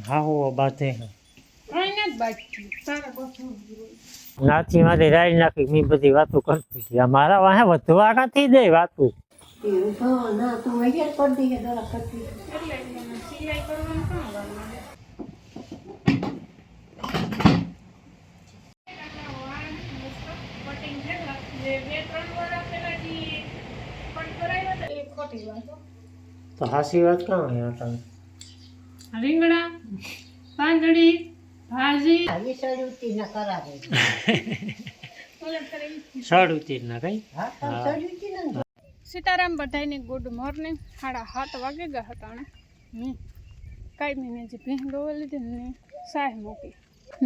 હા હો બાતે કાંઈ નથી મારી રાઈ નાખી મી બધી વાતો કરતી હતી. મારા વાહે વધવા નથી દે વાતું. તો કામ હાસી વાત કાં હે તમે રીંગણા પાંદડી ભાજી. આવી સળુતી ના કરાવે ઓલે ફરે ઈ. સડ ઉતીર ના કઈ હા સળુતી ને. સીતારામ બધાને ગુડ મોર્નિંગ. સાડા સાત વાગે ગયા હતા ને. મેં કાંઈ મહિને જે ભીંગ દોવા લીધી ને સાહ મૂકી.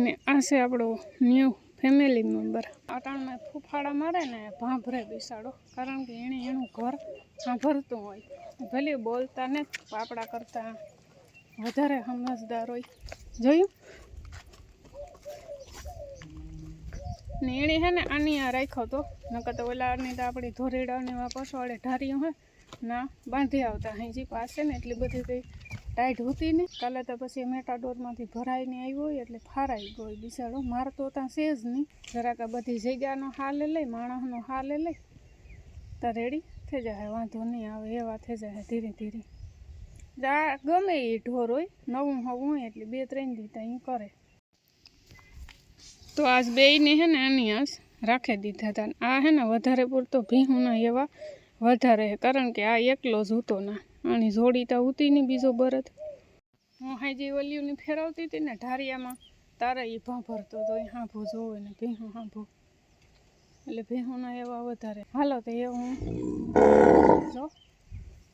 ને આ છે આપણો ન્યૂ ફેમિલી મેમ્બર. અટાણમાં ફૂફાડા મારે ને ભાંભરે બેસાડો. કારણ કે એણે એનું ઘર સાંભળતું હોય. ભલે બોલતા ને આપણા કરતાં. વધારે સમજદાર હોય. જોયું? ને એણે છે ને આની આ રાખ્યો તો નકર તો ઓલાની તો આપણી ધોરેડાને એવા વાળે ઢાર્યું હોય ના, બાંધી આવતા હજી પાસે ને એટલી બધી કંઈ ટાઈટ હતી ને કાલે તો પછી મેટાડોરમાંથી ભરાઈને આવ્યો હોય એટલે ફારાઈ ગયો બિચારો. મારતો ત્યાં છે જ નહીં જરાક આ બધી જગ્યાનો હાલે લઈ માણસનો હાલે લઈ તો રેડી થઈ જાય. વાંધો નહીં આવે, એવા થઈ જાય ધીરે ધીરે. જા, ગમે એ ઢોર હોય, નવું હવું હોય એટલે બે ત્રણ દી ત્યાં કરે. તો આજ બેયને હે ને આની આજ રાખી દીધા હતા આ હે ને વધારે પૂરતો ભીહુના એવા વધારે હે. કારણ કે આ એકલો જ હતો ના. આની જોડી તો ઉતી નહીં બીજો બરત. હું હાજી ઓલિયુની ફેરવતી હતી ને ઢારિયામાં, તારે એ ભાંભરતો તો એ હાંભો જોવે ને ભીહું હાંભો. એટલે ભીહુના એવા વધારે. હાલો તો એ હું જો.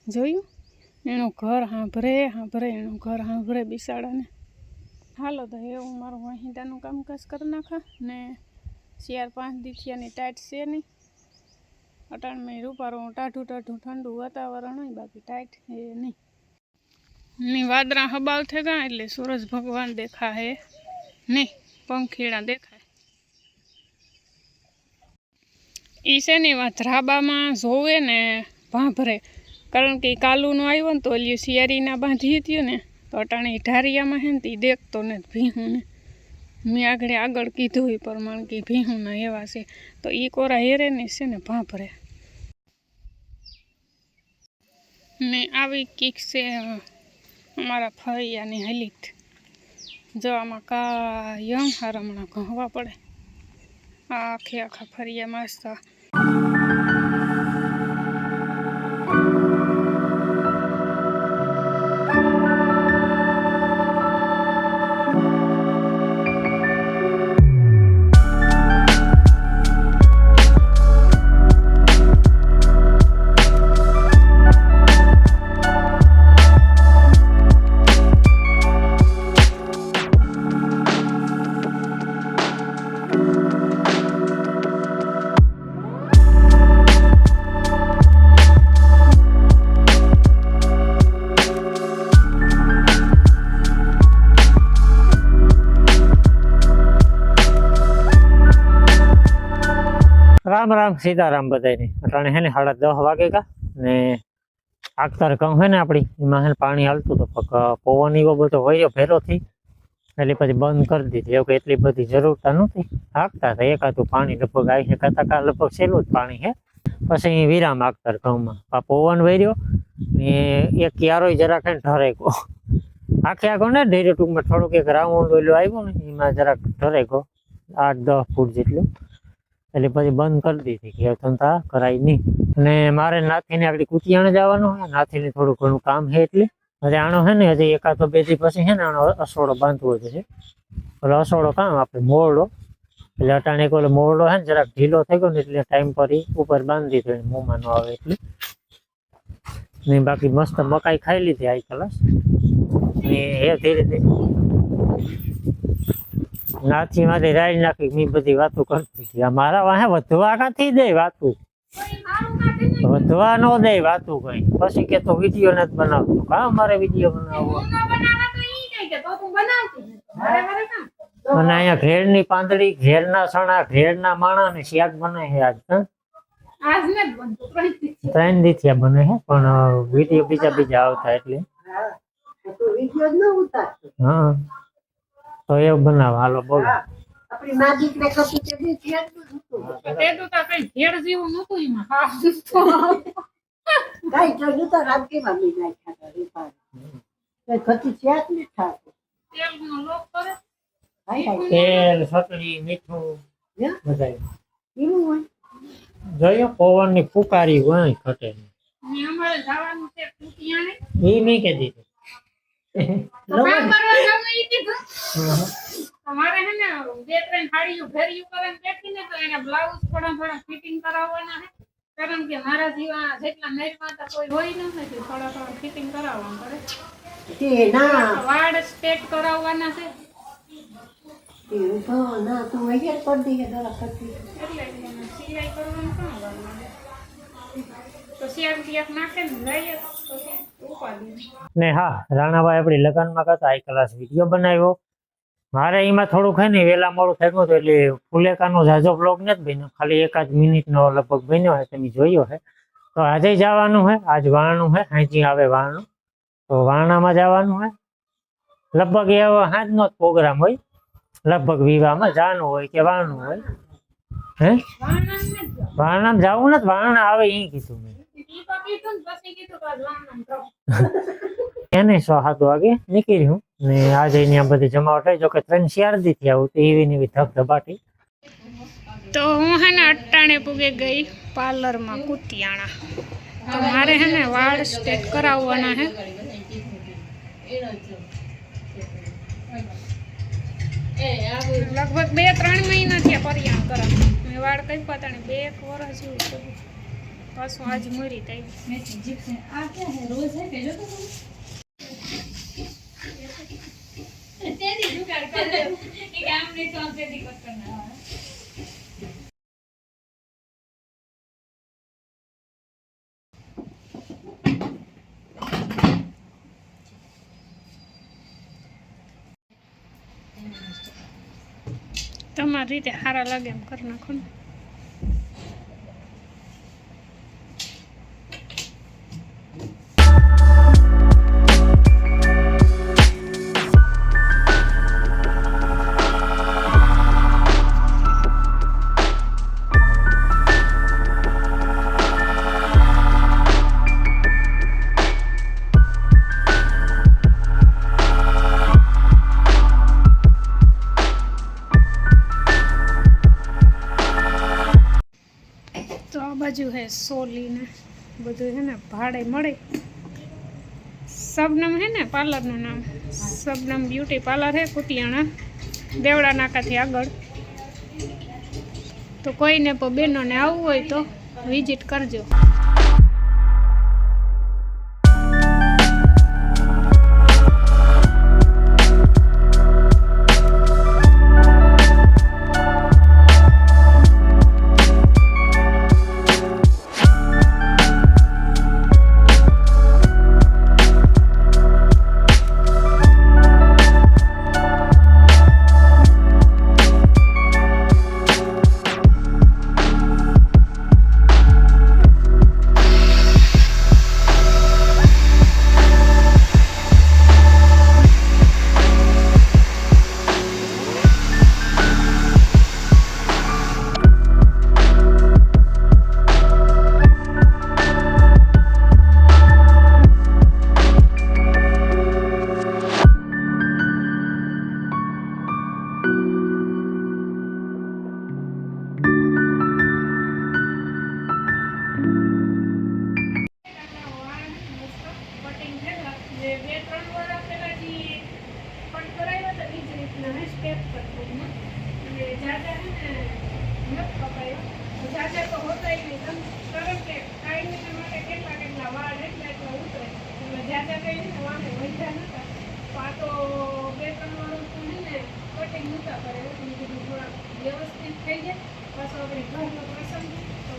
જોયું? એનું ઘર સાંભળે સાંભળે એનું ઘર સાંભળે બિસાડાને. હાલો તો એ હું મારું વાહિંદાનું કામકાજ કરી નાખા ને ચાર પાંચ દીથિયાની ટાઈટ છે નહીં અટાણ મેં રૂપારું ટાઢું ટાઢું ઠંડુ વાતાવરણ હોય, બાકી ટાઈટ એ નહીં. ની વાદળા હબાવ થઈ ગયા એટલે સૂરજ ભગવાન દેખાય નહીં, પંખીડા દેખાય. એ છે ને રાબામાં જોવે ને ભાંભરે. કારણ કે કાલુનું આવ્યો ને તો ઓલ્યું શિયાળીના બાંધી હતું ને, તો અટાણે ઢારિયામાં હે ને તે દેખતો ને ભીહું ને મેં આગળ આગળ કીધું એ પ્રમાણે કે ભીહુંના એવા છે. તો એ કોરા હેરે ને છે ને ભાંભરે. ને આવી કીક છે અમારા ફળિયાની હલીત. જો આમાં કાયમ હારમણા ઘવા પડે. આખે આખા ફરિયા મસ્ત રામ રામ સીતારામ બધાને અટાણે હે ને સાડા દસ વાગે કા ને આગતાર કહું હે ને આપણી. એમાં હેને પાણી હાલતું તો પગ પવન એવો બધો વયો ફેરોથી એટલે પછી બંધ કરી દીધી. એવું કે એટલી બધી જરૂરતા નહોતી. હાંકતા હતા. એકાદું પાણી લગભગ આવી છે. કાતા કા લગભગ સહેલું જ પાણી છે. પછી વિરામ આગતાર ઘઉંમાં. આ પવન વર્યો ને એક ક્યારોય જરાક હે ઠરેકો આખે આખો ને ડેરી ટૂંકમાં થોડુંક એક રાઉન્ડ ઓલું આવ્યું ને, એમાં જરાક ઠરેકો આઠ દસ ફૂટ જેટલું. એટલે પછી બંધ કરી દીધી કે કરાય નહીં. અને મારે નાથીને આગળ કુતિયાણે જવાનું હોય, નાથીને થોડું ઘણું કામ છે એટલે. હજી આનો છે ને, હજી એકાદ બે દી પછી છે ને આનો અસોડો બાંધવો જશે એટલે અસોડો કામ, આપણે મોરડો. એટલે અટાણે એક મોરડો છે ને, જરાક ઢીલો થઈ ગયો ને, એટલે ટાઈમ પર ઉપર બાંધી દીધો મોંમાં ન આવે એટલે. ને બાકી મસ્ત મકાઈ ખાઈ લીધી આઈ કલાસ. ને એ ધીરે ધીરે નાથી માંથી રાઈ નાખી મેં બધી વાતો કરતી હતી. આ મારા વાહે વધવા નથી દે વાતું. વધવા નો દે વાતું કઈ. પછી કે તો વીડિયો નથી બનાવતો. કા મારે વીડિયો બનાવવો. અને અહીંયા ઘેરની પાંદડી ઘેરના સણા ઘેરના માણા ને શાક બને છે આજ હા? આજ ને ત્રણ દી. થયા બને છે પણ વીડિયો બીજા બીજા આવતા એટલે. ન હા. તો એ બનાવ. હાલો બોલો. આપણી ને તે તો તા કઈ જેવું નતું એમાં. હા. કાંઈ તો નાખ્યા. ખતી છે જ લોક કરે. તેલ ચટણી મીઠું? બધાય. એવું હોય? જોયો પવનની ફુકારી હોય ઘટે. નહીં. અમારે જવાનું છે કે દીધું તમારે હે ને બે ત્રણ સાડીઓ ફેરીઓ કરીને બેઠીને તો એને બ્લાઉઝ થોડા થોડા ફિટિંગ કરાવવાના છે કારણ કે મારા જેવા જેટલા મેચમાં તો કોઈ હોય ન નથી થોડા થોડા ફિટિંગ કરાવવા પડે ના. કરાવવાના છે. ના તું અહીંયા કરી દઈએ જરા ખતી. એટલે સિલાઈ કરવાનું વાર લાગે તો શેર તિયાક નાખે ને લઈએ પછી ઉપાડી ને હા રાણાભાઈ આપણી લગ્નમાં કરતા હાઈ ક્લાસ વીડિયો બનાવ્યો. મારે એમાં થોડુંક હે ને વહેલા મોડું થયું હતું એટલે ફુલેકાનો ઝાઝો બ્લોગ નથી બન્યો. ખાલી એકાદ મિનિટનો લગભગ બન્યો હોય તમે જોયો છે તો આજે જવાનું છે આજ વાણનું છે હાંચી આવે વાણનું તો વાણામાં જવાનું છે લગભગ એ હાંજનો જ પ્રોગ્રામ હોય. લગભગ વિવાહમાં જાનું હોય કે વાણનું હોય. હે? વાણંદ ને જ જાઓ. વાણામાં જવું નથી વાણા આવે એ કીધું મેં. એને સો સાત વાગે નીકળી ને જઈને આ બધી જમાવટ થઈ જોકે ત્રણ દી થી આવું એવી એવી ધબ ધબાટી. તો હું હે ને અટાણે પૂગે ગઈ પાર્લરમાં કુતિયાણા. તો મારે હે ને વાળ સ્ટેટ કરાવવાના હે. લગભગ બે ત્રણ મહિના થયા પરિયાણ કરાવ મેં વાળ કઈ પતાણે બે એક વર્ષ જેવું થયું પાછું આજ મરી થઈ તમારી રીતે સારા લાગે એમ કરી નાખો ને. ભાડે મળે. શબનમ હે ને, પાર્લરનું નામ. શબનમ બ્યુટી પાર્લર હે, કુતિયાણા, દેવડા નાકાથી આગળ. તો કોઈને પણ બહેનોને આવવું હોય તો વિઝિટ કરજો.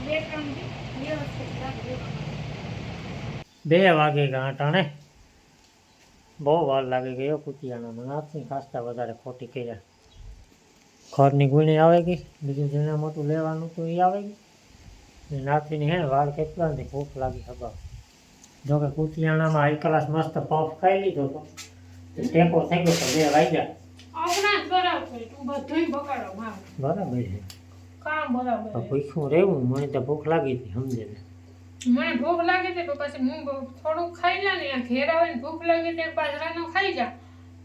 બે ત્રણ વ્યવસ્થિત રાખજો બે વાગે ગાંટાણે બહુ વાર લાગી ગયો કુતિયાણામાં નાથની ખાસતા વધારે ખોટી કર્યા. ખરની ગુણી આવે ગઈ બીજું જેને મોટું લેવાનું હતું એ આવે ગઈ ને નાથીની હે વાળ કેટલા નથી ભૂખ લાગી હગાવ. જો કે કુતિયાણામાં હાઈ ક્લાસ મસ્ત પફ ખાઈ લીધો તો ટેકો થઈ ગયો તો બે વાગ્યા. બરાબર છે. તું તો ભૂખ્યું રહેવું મને તો ભૂખ લાગી હતી સમજે ને. મને ભૂખ લાગી હતી તો પછી હું થોડુંક ખાઈ લે ને ઘેર આવે ને ભૂખ લાગી તો એક ખાઈ જા.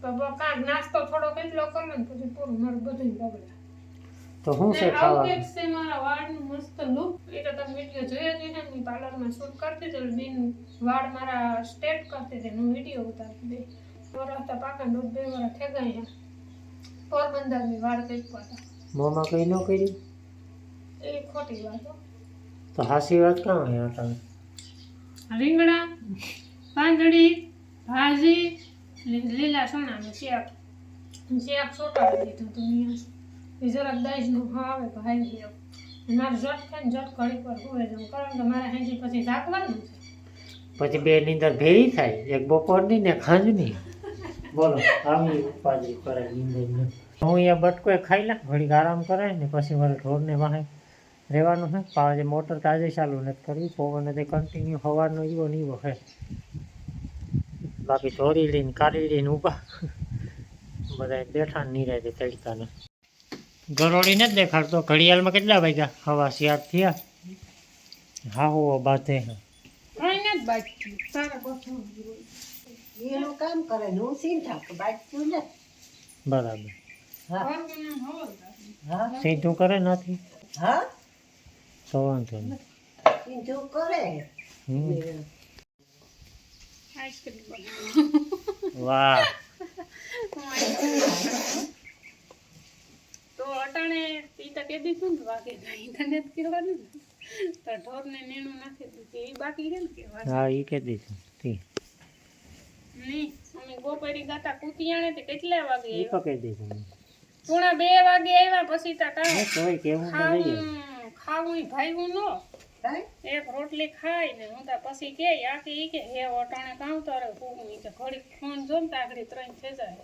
બ- નાસ્તો થોડો કેટલો કરો ને પછી પૂરું મારું બધું બગડે. તો શું છે ખાવાનું? છે મારા વાળનું મસ્ત લુક એ તો તમે વિડિયો જોયો જ ને પાર્લરમાં શૂટ કરતી તો બેન વાળ મારા સ્ટેટ કરતી હતી હું વિડિયો ઉતારતી હતી. વરસ તો પાકા દોઢ બે વરસ થઈ ગયા પોરબંદરની વાળ કંઈક હતા. મોંમાં કઈ ન કર્યું એ ખોટી વાત તો હાસી વાત કાં અહીંયા તમે રીંગણા પાંદડી ભાજી લીલા ચણાનું શેક શેક સોટાડી દીધું હતું એ જરાક દાઈજનું આવે તો ગયો. મારે જટ ખાઈને જટ ઘડી પર હોય જવું કારણ કે મારે હાજી પછી ઢાંકવાનું છે. પછી બે નીંદર ભેરી થાય. એક બપોરની ને ખાંજની બોલો આવી ઉપાધિ કરે નીંદર હું અહીંયા બટકો ખાઈ લા ઘડીક આરામ કરે ને પછી મારે ઢોરને વાહે રહેવાનું છે. પાછે મોટર તાજે ચાલુ નથી કરવી, પવન તે કન્ટિન્યુ હવાનો એવો ને એવો છે. બાકી ધોરી લઈને કાઢી લઈને ઊભા. બધા બેઠા ને નિરાતે તડકાને ગરોળી નથી દેખાડતો. ઘડિયાળમાં કેટલા વાગ્યા? હવા શિયાર થયા? હા હો બાતે હે કાંઈ નથી બાકી. તારે બધું એનું કામ કરે ને હું સીધા કે બાજતું ને બરાબર સીધું કરે નથી? હા. તો વાંધો નહીં. સીધું કરે. વાહ. તો અટાણે ઈ તો કે દીધું ને વાગે ઈ તને જ કહેવાનું તો ઢોરને નીણું નાખી દીધું એ બાકી છે ને કહેવાનું. હા એ કે દીધું તી. નહીં અમે ગોપરી ગાતા કુતિયાણે તે કેટલા વાગે તો દીધું પૂણા બે વાગે આવ્યા પછી તા કાં ખાવું ખાવું ભાઈવું નો. કાંઈ? એક રોટલી ખાઈ ને હું તા પછી કે આખી કે હે ઓટાણે અરે હું ઈ કે ઘડીક ફોન જો ને તાકડી ત્રણ થઈ જાય.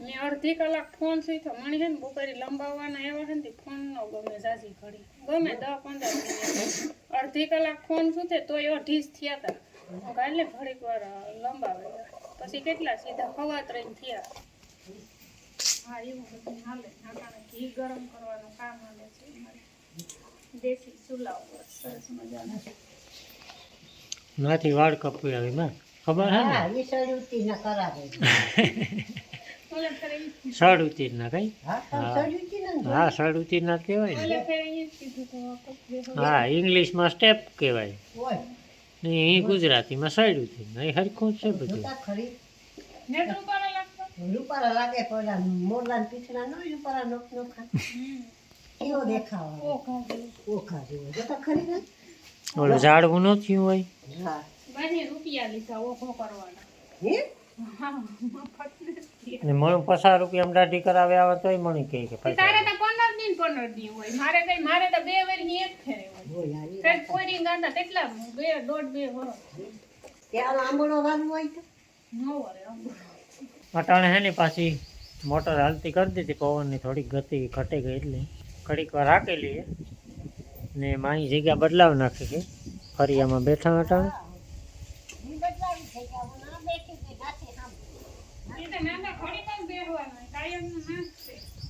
મેં અડધી કલાક ફોન સીધો મણી છે ને બપોરે લંબાવવાના એવા છે ને ફોન નો ગમે જાજી ઘડી. ગમે દસ પંદર મિનિટ. અડધી કલાક ફોન સુતે તોય અઢીસ થયા તા. હું કાલે ઘડીક વાર લંબાવે. પછી કેટલા? સીધા હવા ત્રણ થયા. હા એવું બધું હાલે. ઘી ગરમ કરવાનું કામ હાલે છે. દેશી ચૂલા સરસ મજાના. નાથી વાળ કપી આવી માં ખબર હે હા ને એ ના કરાવે. ઈ ના કઈ? હા તો હા. સળુતી ને. કહેવાય ઈ. હા ઇંગ્લિશમાં સ્ટેપ કહેવાય. ને એ ગુજરાતીમાં સળ ઉતીર ના એ હરખું છે બધું. રૂપારા લાગે પેલા મોરલા ને પીછડા નો રૂપારા નોખ નો ખા કેવો દેખાવા ઓખા જેવો જોતા ખરી ને? ઓલું ઝાડવું ન થયું હોય. હા. બને રૂપિયા લીધા ઓછો કરવાના. હે? હા મફત નથી. ને મને પચાસ રૂપિયા દાઢી કરાવે આવે તોય મણી કહે કે તારે તો પંદર દિન પંદર દિન હોય. મારે કઈ મારે તો બે વર્ષની એક ફેરે હોય. હોય કોઈ ગાંડા કેટલા બે દોઢ બે વર્ષ ત્યાં આંબળો વાળું હોય તો? ન વરે અટાણે હે ને પાછી મોટર હાલતી કરી દીધી પવનની થોડીક ગતિ ઘટી ગઈ એટલે. ઘડીક વાર રાખી લઈએ. ને મારી જગ્યા બદલાવ નાખી છે. ફરી આમાં બેઠા હતી.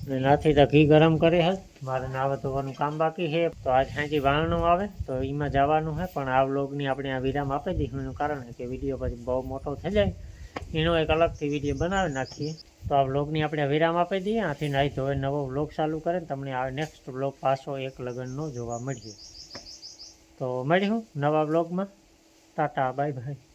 ને નાથી તો ઘી ગરમ કરે હે. મારે નાવા ધોવાનું કામ બાકી છે. તો આજ સાંજે વાળનું આવે. તો એમાં જવાનું છે પણ આ વ્લોગની આપણે આ વિરામ આપી દઈશું. એનું કારણ છે કે વીડિયો પછી બહુ મોટો થઈ જાય. એનો એક અલગથી વીડિયો બનાવી નાખીએ. તો આ વ્લોગની આપણે વિરામ આપી દઈએ. આથી નાહી ધોવે નવો વ્લોગ ચાલુ કરે તમને આ નેક્સ્ટ વ્લોગ પાછો એક લગ્નનો જોવા મળીએ. તો મળ્યું નવા વ્લોગમાં. Tata bye bye